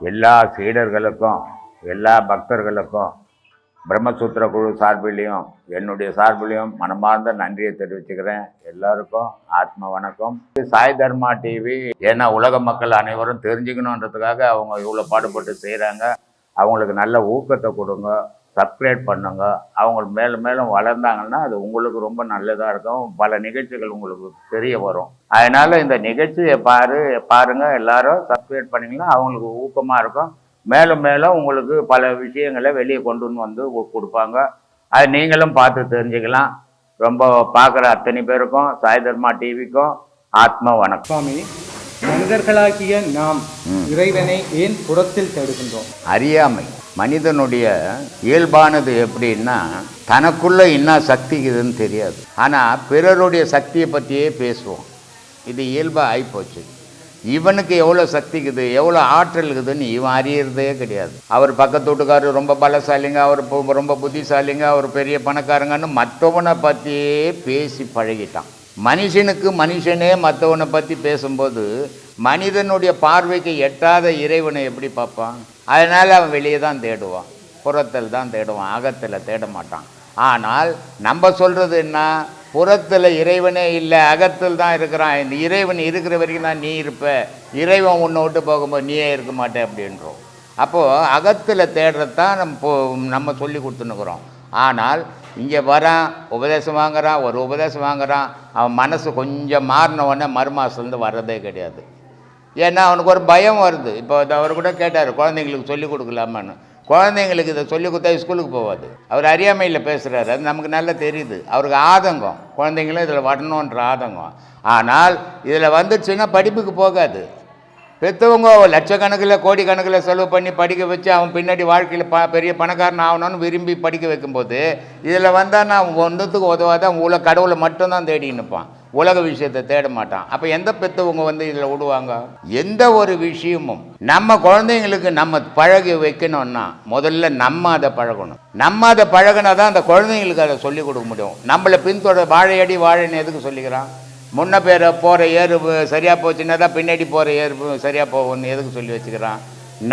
எல்லா சீடர்களுக்கும் எல்லா பக்தர்களுக்கும் பிரம்மசூத்திர குழு சார்பிலையும் என்னுடைய சார்பிலையும் மனமார்ந்த நன்றியை தெரிவிச்சுக்கிறேன். எல்லாருக்கும் ஆத்ம வணக்கம். சாய் தர்மா டிவி ஏன்னா உலக மக்கள் அனைவரும் தெரிஞ்சுக்கணுன்றதுக்காக அவங்க இவ்வளோ பாடுபட்டு செய்கிறாங்க அவங்களுக்கு நல்ல ஊக்கத்தை கொடுங்க. சப்ஸ்கிரைப் பண்ணுங்க. அவங்க மேலும் மேலும் வளர்ந்தாங்கன்னா அது உங்களுக்கு ரொம்ப நல்லதாக இருக்கும். பல நிகழ்ச்சிகள் உங்களுக்கு தெரிய வரும். அதனால இந்த நிகழ்ச்சியை பாரு பாருங்க. எல்லாரும் சப்ஸ்கிரைப் பண்ணீங்கன்னா அவங்களுக்கு ஊக்கமாக இருக்கும். மேலும் மேலும் உங்களுக்கு பல விஷயங்களை வெளியே கொண்டு வந்து கொடுப்பாங்க. அது நீங்களும் பார்த்து தெரிஞ்சுக்கலாம். ரொம்ப பார்க்குற அத்தனை பேருக்கும் சாய் தர்மா டிவிக்கும் ஆத்ம வணக்கம். சுவாமி மனிதர்களாகிய நாம் இறைவனை ஏன் புறத்தில் தேடுகின்றோம்? அறியாமை. மனிதனுடைய இயல்பானது எப்படின்னா தனக்குள்ளே என்ன சக்தி இதுன்னு தெரியாது. ஆனால் பிறருடைய சக்தியை பற்றியே பேசுவோம். இது இயல்பாக ஆகிப்போச்சு இவனுக்கு எவ்வளோ சக்தி இருக்குது எவ்வளோ ஆற்றல் இருக்குதுன்னு இவன் அறியறதே கிடையாது. அவர் பக்கத்து வீட்டுக்காரர் ரொம்ப பலசாலிங்க அவர் ரொம்ப புத்திசாலிங்க அவர் பெரிய பணக்காரங்கன்னு மற்றவனை பற்றியே பேசி பழகிட்டான். மனுஷனுக்கு மனுஷனே மற்றவனை பற்றி பேசும்போது மனிதனுடைய பார்வைக்கு எட்டாத இறைவனை எப்படி பார்ப்பான்? அதனால் அவன் வெளியே தான் தேடுவான். புறத்தில் தான் தேடுவான். அகத்தில் தேட மாட்டான். ஆனால் நம்ம சொல்கிறது என்ன? புறத்தில் இறைவனே இல்லை அகத்தில் தான் இருக்கிறான். இந்த இறைவன் இருக்கிற வரைக்கும் தான் நீ இருப்ப. இறைவன் உன்னை விட்டு போகும்போது நீயே இருக்க மாட்டே அப்படின்றோம். அப்போது அகத்தில் தேடுறது தான் நம்ம போ- நம்ம சொல்லி கொடுத்துனுக்குறோம் ஆனால் இங்கே வரான் உபதேசம் வாங்குறான் ஒரு உபதேசம் வாங்குறான். அவன் மனசு கொஞ்சம் மாறின உடனே மறுமாசத்துலேருந்து வர்றதே கிடையாது. ஏன்னா அவனுக்கு ஒரு பயம் வருது. இப்போ அவர் கூட கேட்டார் குழந்தைங்களுக்கு சொல்லிக் கொடுக்கலாமான்னு. குழந்தைங்களுக்கு இதை சொல்லி கொடுத்தா ஸ்கூலுக்கு போகாது அவர் அறியாமையில் பேசுகிறாரு அது நமக்கு நல்லா தெரியுது. அவருக்கு ஆதங்கம். குழந்தைங்களும் இதில் வரணுன்ற ஆதங்கம். ஆனால் இதில் வந்துடுச்சுன்னா படிப்புக்கு போகாது. பெற்றவங்க லட்சக்கணக்கில் கோடிக்கணக்கில் செலவு பண்ணி படிக்க வச்சு அவன் பின்னாடி வாழ்க்கையில் ப பெரிய பணக்காரன் ஆகணும்னு விரும்பி படிக்க வைக்கும்போது இதில் வந்தால் நான் ஒன்றத்துக்கு உதவாத உள்ள கடவுளை மட்டும்தான் தேடி நிற்பான் உலக விஷயத்தை தேட மாட்டான். அப்போ எந்த பெற்றவங்க வந்து இதில் விடுவாங்க எந்த ஒரு விஷயமும் நம்ம குழந்தைங்களுக்கு நம்ம பழகி வைக்கணும்னா முதல்ல நம்ம அதை பழகணும். நம்ம அதை பழகினா தான் அந்த குழந்தைங்களுக்கு அதை சொல்லிக் கொடுக்க முடியும். நம்மளை பின்தொடர் வாழையடி வாழைன்னு எதுக்கு சொல்லிக்கிறான்? முன்ன பேர் போகிற ஏறு சரியாக போச்சுன்னா தான் பின்னாடி போகிற ஏறு சரியாக போகும்னு எதுக்கு சொல்லி வச்சுக்கிறான்?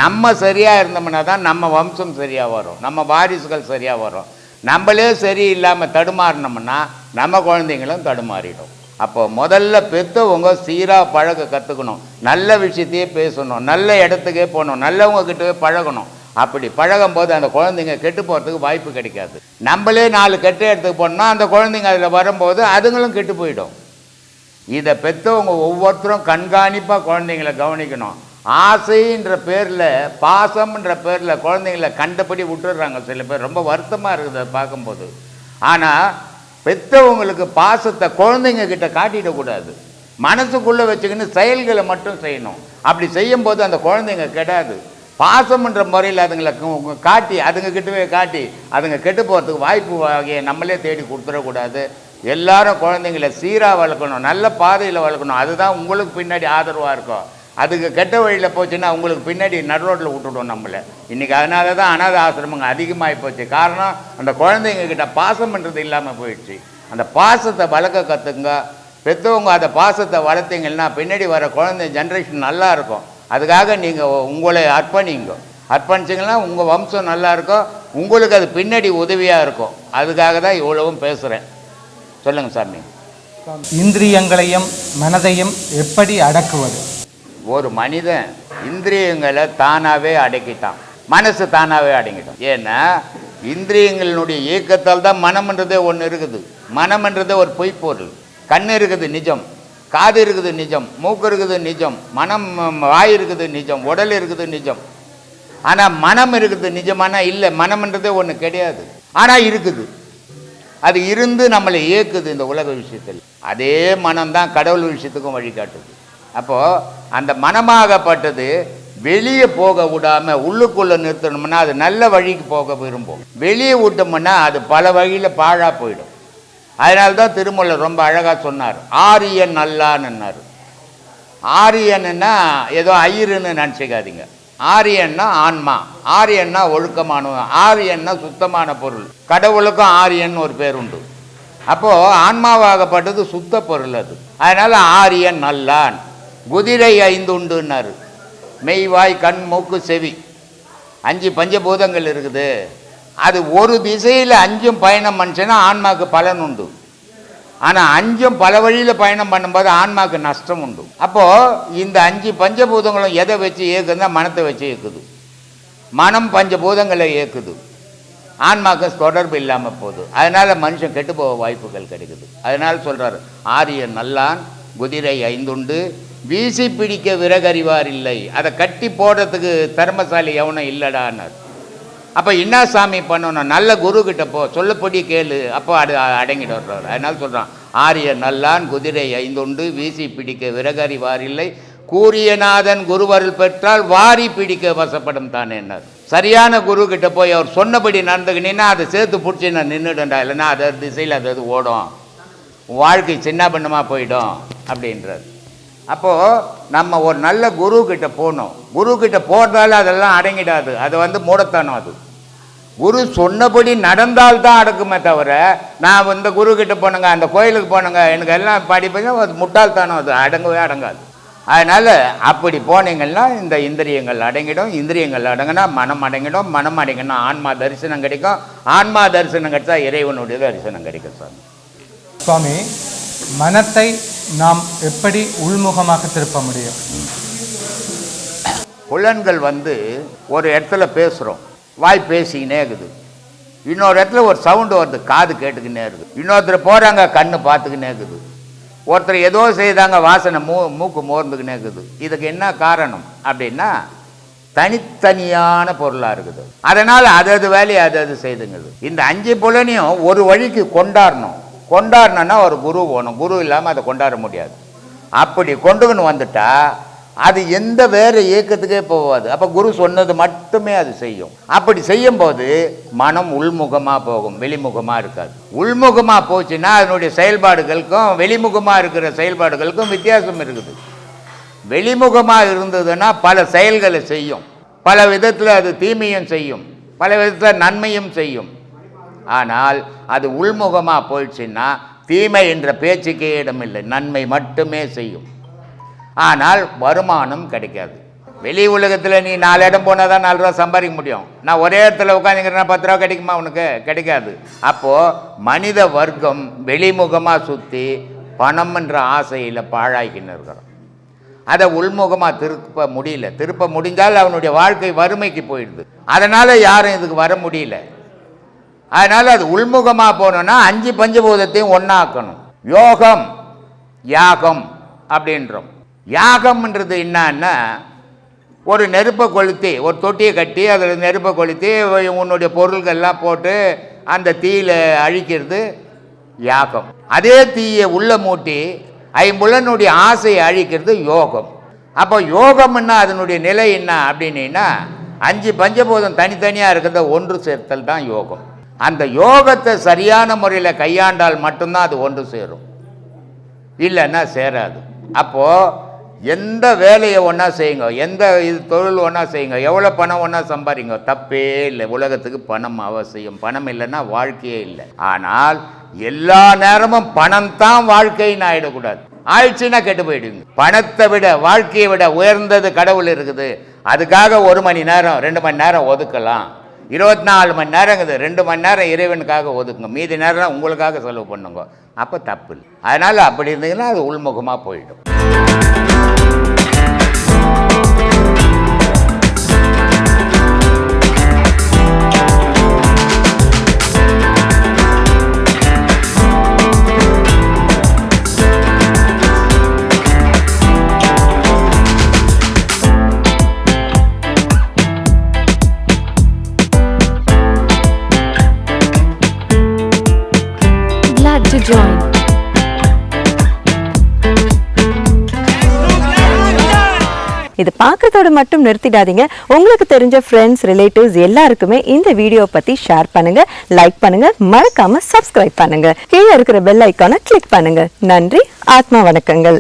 நம்ம சரியாக இருந்தோம்னா தான் நம்ம வம்சம் சரியாக வரும். நம்ம வாரிசுகள் சரியாக வரும். நம்மளே சரி இல்லாமல் தடுமாறினோம்னா நம்ம குழந்தைங்களும் தடுமாறிடும். அப்போ முதல்ல பெற்றவங்க சீராக பழக கற்றுக்கணும் நல்ல விஷயத்தையே பேசணும். நல்ல இடத்துக்கே போகணும். நல்லவங்க கிட்டவே பழகணும். அப்படி பழகும்போது அந்த குழந்தைங்க கெட்டு போகிறதுக்கு வாய்ப்பு கிடைக்காது. நம்மளே நாலு கெட்ட இடத்துக்கு போனோம்னா அந்த குழந்தைங்க அதில் வரும்போது அதுங்களும் கெட்டு போயிடும். இதை பெற்றவங்க ஒவ்வொருத்தரும் கண்காணிப்பாக குழந்தைங்கள கவனிக்கணும். ஆசைன்ற பேரில் பாசம்ன்ற பேரில் குழந்தைங்கள கண்டபடி விட்டுடுறாங்க சில பேர். ரொம்ப வருத்தமாக இருக்குது அதை பார்க்கும்போது. ஆனால் பெற்றவங்களுக்கு பாசத்தை குழந்தைங்க கிட்ட காட்டிடக்கூடாது. மனசுக்குள்ளே வச்சுக்கின்னு செயல்களை மட்டும் செய்யணும். அப்படி செய்யும்போது அந்த குழந்தைங்க கெடாது. பாசம்ன்ற முறையில் அதுங்களை காட்டி அதுங்க கிட்டவே காட்டி அதுங்க கெட்டு போகிறதுக்கு வாய்ப்பு வகையை நம்மளே தேடி கொடுத்துடக்கூடாது. எல்லாரும் குழந்தைங்கள சீராக வளர்க்கணும் நல்ல பாதையில் வளர்க்கணும். அதுதான் உங்களுக்கு பின்னாடி ஆதரவாக இருக்கும். அதுக்கு கெட்ட வழியில் போச்சுன்னா உங்களுக்கு பின்னாடி நடுரோட்டில் விட்டுடும் நம்மளை. இன்றைக்கி அதனால தான் அனாத ஆசிரமங்கள் அதிகமாகி போச்சு. காரணம் அந்த குழந்தைங்க கிட்ட பாசம்ன்றது இல்லாமல் போயிடுச்சு. அந்த பாசத்தை வளர்க்க கற்றுங்க பெற்றவங்க அந்த பாசத்தை வளர்த்தீங்கன்னா பின்னாடி வர குழந்தை ஜென்ரேஷன் நல்லா இருக்கும். அதுக்காக நீங்கள் உங்களை அர்ப்பணிங்க. அர்ப்பணிச்சிங்கன்னா உங்கள் வம்சம் நல்லாயிருக்கும் உங்களுக்கு அது பின்னாடி உதவியாக இருக்கும். அதுக்காக தான் இவ்வளவும் பேசுகிறேன் சொல்லுங்கள் சாமி. இந்திரியங்களையும் மனதையும் எப்படி அடக்குவது? ஒரு மனிதன் இந்திரியங்களை தானாகவே அடக்கிட்டான். மனசு தானாகவே அடங்கிட்டான் ஏன்னா இந்திரியங்களினுடைய இயக்கத்தால் தான் மனம்ன்றதே ஒன்று இருக்குது. மனம்ன்றதே ஒரு பொய்ப்பொருள். கண் இருக்குது நிஜம். காது இருக்குது நிஜம். மூக்கு இருக்குது நிஜம். மனம் வாய் இருக்குது நிஜம். உடல் இருக்குது நிஜம். ஆனால் மனம் இருக்குது நிஜமானா இல்லை. மனம்ன்றதே ஒன்று கிடையாது. ஆனால் இருக்குது. அது இருந்து நம்மளை இயக்குது இந்த உலக விஷயத்தில். அதே மனம்தான் கடவுள் விஷயத்துக்கும் வழிகாட்டுது. அப்போது அந்த மனமாகப்பட்டது வெளியே போக விடாமல் உள்ளுக்குள்ளே நிறுத்தணும்னா அது நல்ல வழிக்கு போக விரும்பும். வெளியே விட்டோம்னா அது பல வழியில் பாழாக போயிடும். அதனால தான் ரொம்ப அழகாக சொன்னார். ஆரியன் நல்லான்னுன்னார் ஆரியன்னா ஏதோ ஐயருன்னு நினச்சிக்காதீங்க. ஆரியன்னா ஆன்மா. ஆரியன்னா ஒழுக்கமானவன் ஆரியன்னா சுத்தமான பொருள். கடவுளுக்கும் ஆரியன் ஒரு பேர் உண்டு. அப்போது ஆன்மாவாகப்பட்டது சுத்த பொருள் அது. அதனால் ஆரியன் நல்லான். குதிரை ஐந்து மெய்வாய் கண் மூக்கு செவி. அஞ்சு பஞ்சபூதங்கள் இருக்குது. அது ஒரு திசையில் அஞ்சும் பயணம் பண்ணுச்சுன்னா ஆன்மாக்கு பலன் உண்டு. ஆனால் அஞ்சும் பல வழியில் பயணம் பண்ணும்போது ஆன்மாவுக்கு நஷ்டம் உண்டு. அப்போது இந்த அஞ்சு பஞ்சபூதங்களும் எதை வச்சு இயக்குதுன்னா மனத்தை வச்சு இயக்குது. மனம் பஞ்சபூதங்களை இயக்குது. ஆன்மாக்கு தொடர்பு இல்லாமல் போகுது. அதனால் மனுஷன் கெட்டு போக வாய்ப்புகள் கிடைக்குது. அதனால் சொல்கிறார் ஆரியன் நல்லான் குதிரை ஐந்துண்டு வீசி பிடிக்க விறகறிவார் இல்லை அதை கட்டி போடுறதுக்கு தர்மசாலி எவனும் இல்லடான்னார் அப்போ என்ன சாமி பண்ணணும்? நல்ல குரு கிட்ட போ. சொல்லப்படி கேளு. அப்போ அது அடங்கிட்டு வர்றார். அதனால சொல்கிறான் ஆரிய நல்லான் குதிரை ஐந்துண்டு வீசி பிடிக்க விறகறிவார் இல்லை கூரியநாதன் குருவருள் பெற்றால் வாரி பிடிக்க வசப்படும் தானே என்னார். சரியான குரு கிட்ட போய் அவர் சொன்னபடி நடந்துக்கினீங்கன்னா அதை சேர்த்து பிடிச்சி நான் நின்றுடண்டா இல்லைன்னா அது திசையில் அது அது ஓடும். வாழ்க்கை சின்ன பின்னமாக போயிடும். அப்படின்றார். அப்போது நம்ம ஒரு நல்ல குரு கிட்ட போகணும் குரு கிட்ட போகிறதால அதெல்லாம் அடங்கிடாது. அது வந்து மூடத்தனம் அது. குரு சொன்னபடி நடந்தால் தான் அடக்குமே தவிர நான் இந்த குரு கிட்ட போனேங்க அந்த கோயிலுக்கு போனேங்க எனக்கு எல்லாம் படிப்பதும் அது முட்டாள்தானம் அது அடங்கவே அடங்காது. அதனால் அப்படி போனீங்கன்னா இந்த இந்திரியங்கள் அடங்கிடும். இந்திரியங்கள் அடங்கினா மனம் அடங்கிடும். மனம் அடங்கினா ஆன்மா தரிசனம் கிடைக்கும். ஆன்மா தரிசனம் கிடைச்சா இறைவனுடைய தரிசனம் கிடைக்கும் சாமி. சுவாமி மனத்தை நாம் எப்படி உள்முகமாக திருப்ப முடியும்? புலன்கள் வந்து ஒரு இடத்துல பேசுகிறோம் வாய் பேசிக்கினே இருக்குது. இன்னொரு இடத்துல ஒரு சவுண்டு வருது காது கேட்டுக்கினே இருக்குது. இன்னொருத்தர் போகிறாங்க கண்ணு பார்த்துக்கினே இருக்குது. ஒருத்தர் ஏதோ செய்தாங்க வாசனை மூ மூக்கு மோர்ந்துக்கினே இருக்குது. இதுக்கு என்ன காரணம் அப்படின்னா தனித்தனியான பொருளாக இருக்குது. அதனால் அது அது வேலையை அது அது செய்துங்குது. இந்த அஞ்சு புலனையும் ஒரு வழிக்கு கொண்டாடணும். கொண்டாடணுன்னா ஒரு குரு போகணும் குரு இல்லாமல் அதை கொண்டாட முடியாது. அப்படி கொண்டுக்கின்னு வந்துட்டா அது எந்த வேறு இயக்கத்துக்கே போகாது. அப்போ குரு சொன்னது மட்டுமே அது செய்யும். அப்படி செய்யும்போது மனம் உள்முகமாக போகும் வெளிமுகமாக இருக்காது. உள்முகமாக போச்சுன்னா அதனுடைய செயல்பாடுகளுக்கும் வெளிமுகமாக இருக்கிற செயல்பாடுகளுக்கும் வித்தியாசம் இருக்குது. வெளிமுகமாக இருந்ததுன்னா பல செயல்களை செய்யும். பல விதத்தில் அது தீமையும் செய்யும். பல விதத்தில் நன்மையும் செய்யும். ஆனால் அது உள்முகமாக போயிடுச்சுன்னா தீமை என்ற பேச்சுக்கே இடமில்லை. நன்மை மட்டுமே செய்யும். ஆனால் வருமானம் கிடைக்காது. வெளி உலகத்தில் நீ நாலு இடம் போனால் தான் நாலு ரூபா சம்பாதிக்க முடியும். நான் ஒரே இடத்துல உட்காந்துக்கிறேன்னா பத்து ரூபா கிடைக்குமா உனக்கு? கிடைக்காது. அப்போது மனித வர்க்கம் வெளிமுகமாக சுற்றி பணம்ன்ற ஆசையில் பாழாகின்னு இருக்கிறோம் அதை உள்முகமாக திருப்ப முடியல. திருப்ப முடிஞ்சால் அவனுடைய வாழ்க்கை வறுமைக்கு போயிடுது. அதனால் யாரும் இதுக்கு வர முடியல. அதனால் அது உள்முகமாக போகணுன்னா அஞ்சு பஞ்சபூதத்தையும் ஒன்றாக்கணும் யோகம் யாகம் அப்படின்றோம். யாகம்ன்றது என்னன்னா ஒரு நெருப்பை கொளுத்தி ஒரு தொட்டியை கட்டி அதில் நெருப்பை கொளுத்தி உன்னுடைய பொருள்கள்லாம் போட்டு அந்த தீயில அழிக்கிறது யாகம். அதே தீயை உள்ள மூட்டி ஐம்புலனுடைய ஆசையை அழிக்கிறது யோகம். அப்போ யோகம்னா அதனுடைய நிலை என்ன அப்படின்னா அஞ்சு பஞ்சபூதம் தனித்தனியாக இருக்கிறத ஒன்று சேர்த்தல் தான் யோகம். அந்த யோகத்தை சரியான முறையில் கையாண்டால் மட்டும்தான் அது ஒன்று சேரும். இல்லைன்னா சேராது. அப்போது எந்த வேலையை ஒன்றா செய்யுங்க எந்த இது தொழில் ஒன்றா செய்யுங்க எவ்வளோ பணம் ஒன்றா சம்பாதிங்க தப்பே இல்லை. உலகத்துக்கு பணம் அவசியம். பணம் இல்லைன்னா வாழ்க்கையே இல்லை. ஆனால் எல்லா நேரமும் பணம் தான் வாழ்க்கைன்னு ஆகிடக்கூடாது ஆயிடுச்சுன்னா கெட்டு போயிடுங்க. பணத்தை விட வாழ்க்கையை விட உயர்ந்தது கடவுள் இருக்குது. அதுக்காக ஒரு மணி நேரம் ரெண்டு மணி நேரம் ஒதுக்கலாம். இருபத்தி நாலு மணி நேரங்குது ரெண்டு மணி நேரம் இறைவனுக்காக ஒதுக்குங்க. மீதி நேரம் உங்களுக்காக செலவு பண்ணுங்க. அப்போ தப்பு இல்லை. அதனால் அப்படி இருந்தீங்கன்னா அது உள்முகமாக போயிடும். இது பார்க்குறதோடு மட்டும் நிறுத்திடாதீங்க. உங்களுக்கு தெரிஞ்ச ஃப்ரெண்ட்ஸ் ரிலேட்டிவ்ஸ் எல்லாருக்குமே இந்த வீடியோ பத்தி ஷேர் பண்ணுங்க லைக் பண்ணுங்க மறக்காம சப்ஸ்கிரைப் பண்ணுங்க. கீழே இருக்கிற பெல் ஐக்கானை கிளிக் பண்ணுங்க. நன்றி ஆத்மா வணக்கங்கள்.